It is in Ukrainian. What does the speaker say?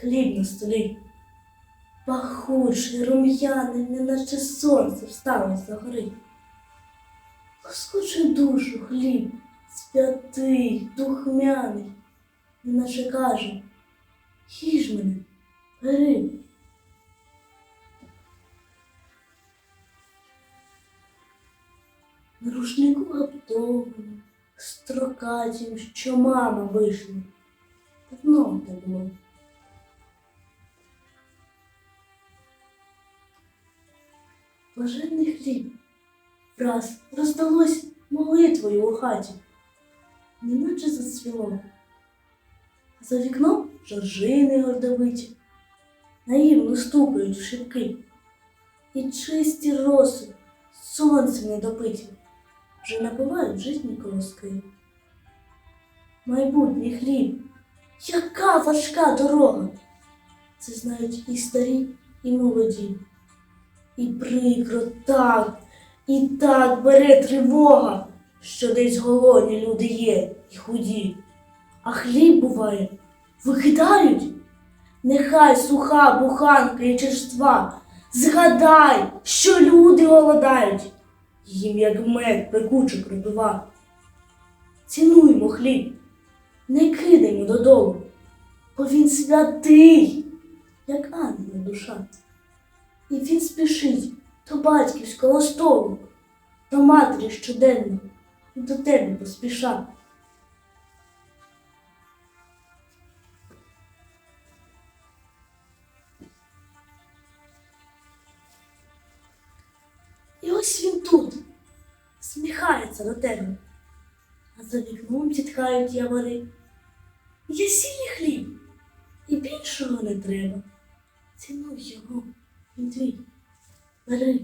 хліб на столі. Пахучий, рум'яний, неначе сонце встало за гори. Лоскоче душу хліб, святий, духмяний, неначе каже, їж мене, бери. На рушнику гаптовому, строкатім, що мама вийшла. Давно те було. Блаженний хліб. Враз роздалось молитвою у хаті, неначе зацвіло. За вікном жоржини гордовиті, наївно стукають в шибки, і чисті роси сонцем недопиті вже набивають житні колоски. Майбутній хліб, яка важка дорога! Це знають і старі, і молоді. І прикро так, і так бере тривога, що десь голодні люди є і худі. А хліб буває, викидають. Нехай суха буханка і черства, згадай, що люди голодають, їм як мед пекуче прибива. Цінуймо хліб, не кидаймо додолу, бо він святий, як ангел душа. І він спішить до батьківського столу, до матері щоденно, і до тебе поспіша. І ось він тут, сміхається до тебе, а за вікном зітхають явори. Є сіль хліб, і більшого не треба. Цінуй його, він твій. Бери.